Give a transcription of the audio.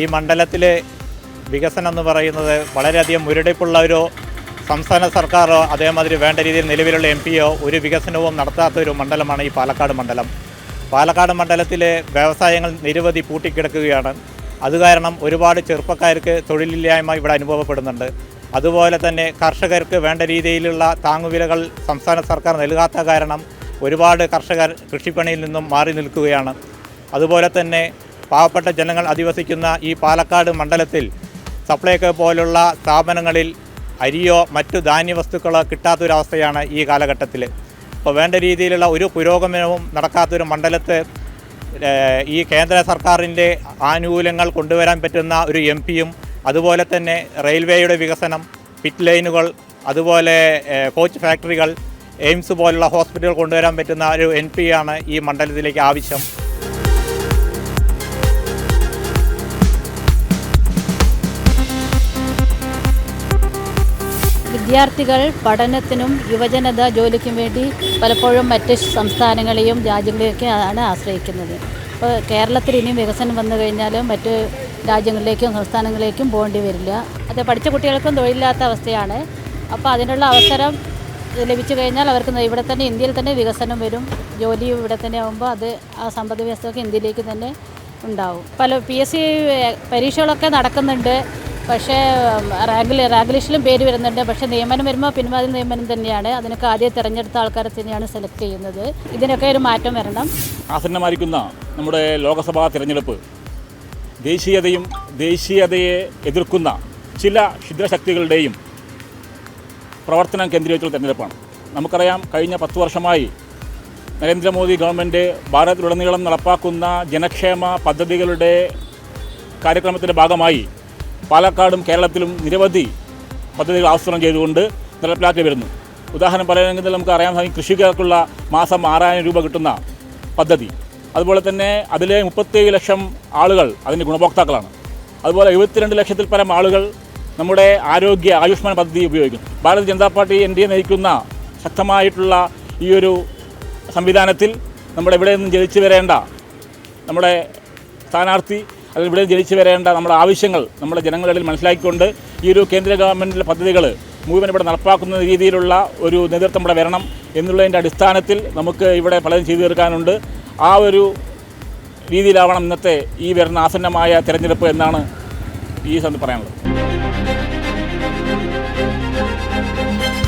ഈ മണ്ഡലത്തിലെ വികസനം എന്ന് പറയുന്നത് വളരെയധികം മുരടിപ്പുള്ള ഒരു സംസ്ഥാന സർക്കാരോ അതേമാതിരി വേണ്ട രീതിയിൽ നിലവിലുള്ള എം പിയോ ഒരു വികസനവും നടത്താത്ത ഒരു മണ്ഡലമാണ് ഈ പാലക്കാട് മണ്ഡലം. പാലക്കാട് മണ്ഡലത്തിലെ വ്യവസായങ്ങൾ നിരവധി പൂട്ടിക്കിടക്കുകയാണ്. അത് കാരണം ഒരുപാട് ചെറുപ്പക്കാർക്ക് തൊഴിലില്ലായ്മ ഇവിടെ അനുഭവപ്പെടുന്നുണ്ട്. അതുപോലെ തന്നെ കർഷകർക്ക് വേണ്ട രീതിയിലുള്ള താങ്ങുവിലകൾ സംസ്ഥാന സർക്കാർ നൽകാത്ത കാരണം ഒരുപാട് കർഷകർ കൃഷിപ്പണിയിൽ നിന്നും മാറി നിൽക്കുകയാണ്. അതുപോലെ തന്നെ പാവപ്പെട്ട ജനങ്ങൾ അധിവസിക്കുന്ന ഈ പാലക്കാട് മണ്ഡലത്തിൽ സപ്ലൈകോ പോലുള്ള സ്ഥാപനങ്ങളിൽ അരിയോ മറ്റു ധാന്യവസ്തുക്കളോ കിട്ടാത്തൊരവസ്ഥയാണ് ഈ കാലഘട്ടത്തിൽ. അപ്പോൾ വേണ്ട രീതിയിലുള്ള ഒരു പുരോഗമനവും നടക്കാത്തൊരു മണ്ഡലത്ത് ഈ കേന്ദ്ര സർക്കാരിന്റെ ആനുകൂല്യങ്ങൾ കൊണ്ടുവരാൻ പറ്റുന്ന ഒരു എം പിയും അതുപോലെ തന്നെ റെയിൽവേയുടെ വികസനം പിറ്റ് ലൈനുകൾ അതുപോലെ കോച്ച് ഫാക്ടറികൾ എയിംസ് പോലുള്ള ഹോസ്പിറ്റലുകൾ കൊണ്ടുവരാൻ പറ്റുന്ന ഒരു എൻ പിയാണ് ഈ മണ്ഡലത്തിലേക്ക് ആവശ്യം. വിദ്യാർത്ഥികൾ പഠനത്തിനും യുവജനത ജോലിക്കും വേണ്ടി പലപ്പോഴും മറ്റ് സംസ്ഥാനങ്ങളെയും രാജ്യങ്ങളെയൊക്കെ ആണ് ആശ്രയിക്കുന്നത്. അപ്പോൾ കേരളത്തിൽ ഇനിയും വികസനം വന്നു കഴിഞ്ഞാൽ മറ്റ് രാജ്യങ്ങളിലേക്കും സംസ്ഥാനങ്ങളിലേക്കും പോകേണ്ടി വരില്ല. അത് പഠിച്ച കുട്ടികൾക്കും തൊഴിലില്ലാത്ത അവസ്ഥയാണ്. അപ്പോൾ അതിനുള്ള അവസരം ലഭിച്ചു കഴിഞ്ഞാൽ അവർക്ക് ഇവിടെ തന്നെ ഇന്ത്യയിൽ തന്നെ വികസനം വരും. ജോലി ഇവിടെ തന്നെ ആകുമ്പോൾ അത് ആ സമ്പദ് വ്യവസ്ഥയൊക്കെ ഇന്ത്യയിലേക്ക് തന്നെ ഉണ്ടാവും. പല പി എസ് സി പരീക്ഷകളൊക്കെ നടക്കുന്നുണ്ട്. പക്ഷേ റാങ്കിൽ റാങ്ക് ലിസ്റ്റിലും പേര് വരുന്നുണ്ട്. പക്ഷേ നിയമനം വരുമ്പോൾ പിൻവാതിൽ നിയമനം തന്നെയാണ്. അതിനൊക്കെ ആദ്യം തിരഞ്ഞെടുത്ത ആൾക്കാരെ തന്നെയാണ് സെലക്ട് ചെയ്യുന്നത്. ഇതിനൊക്കെ ഒരു മാറ്റം വരണം. ആസന്നമായിരിക്കുന്ന നമ്മുടെ ലോക്സഭാ തിരഞ്ഞെടുപ്പ് ദേശീയതയും ദേശീയതയെ എതിർക്കുന്ന ചില ക്ഷുദ്രശക്തികളുടെയും പ്രവർത്തനം കേന്ദ്രീകരിച്ചുള്ള തിരഞ്ഞെടുപ്പാണ്. നമുക്കറിയാം കഴിഞ്ഞ പത്ത് വർഷമായി നരേന്ദ്രമോദി ഗവൺമെന്റ് ഭാരതത്തിലുടനീളം നടപ്പാക്കുന്ന ജനക്ഷേമ പദ്ധതികളുടെ കാര്യക്രമത്തിന്റെ ഭാഗമായി പാലക്കാടും കേരളത്തിലും നിരവധി പദ്ധതികൾ ആസൂത്രണം ചെയ്തുകൊണ്ട് നടപ്പിലാക്കി വരുന്നു. ഉദാഹരണം പറയുകയാണെങ്കിൽ നമുക്ക് അറിയാൻ സാധിക്കും കൃഷിക്കാർക്കുള്ള മാസം ആറായിരം രൂപ കിട്ടുന്ന പദ്ധതി. അതുപോലെ തന്നെ അതിലെ മുപ്പത്തേഴ് ലക്ഷം ആളുകൾ അതിന്റെ ഗുണഭോക്താക്കളാണ്. അതുപോലെ എഴുപത്തിരണ്ട് ലക്ഷത്തിൽ പരം ആളുകൾ നമ്മുടെ ആരോഗ്യ ആയുഷ്മാൻ പദ്ധതി ഉപയോഗിക്കുന്നു. Bharatiya Janata Party N D A നയിക്കുന്ന ശക്തമായിട്ടുള്ള ഈ ഒരു സംവിധാനത്തിൽ നമ്മുടെ ഇവിടെ നിന്നും ജനിച്ചു വരേണ്ട നമ്മുടെ സ്ഥാനാർത്ഥി അതിൽ ഇവിടെ ജനിച്ചു വരേണ്ട നമ്മുടെ ആവശ്യങ്ങൾ നമ്മുടെ ജനങ്ങളുടെ ഇടയിൽ മനസ്സിലാക്കിക്കൊണ്ട് ഈ ഒരു കേന്ദ്ര ഗവൺമെന്റിന്റെ പദ്ധതികൾ മുഴുവൻ ഇവിടെ നടപ്പാക്കുന്ന രീതിയിലുള്ള ഒരു നേതൃത്വം ഇവിടെ വരണം എന്നുള്ളതിന്റെ അടിസ്ഥാനത്തിൽ നമുക്ക് ഇവിടെ പലതും ചെയ്തു തീർക്കാനുണ്ട്. ആ ഒരു രീതിയിലാവണം ഇന്നത്തെ ഈ വരുന്ന ആസന്നമായ തിരഞ്ഞെടുപ്പ് എന്നാണ് ഈ സന്ദർഭം പറയാനുള്ളത്.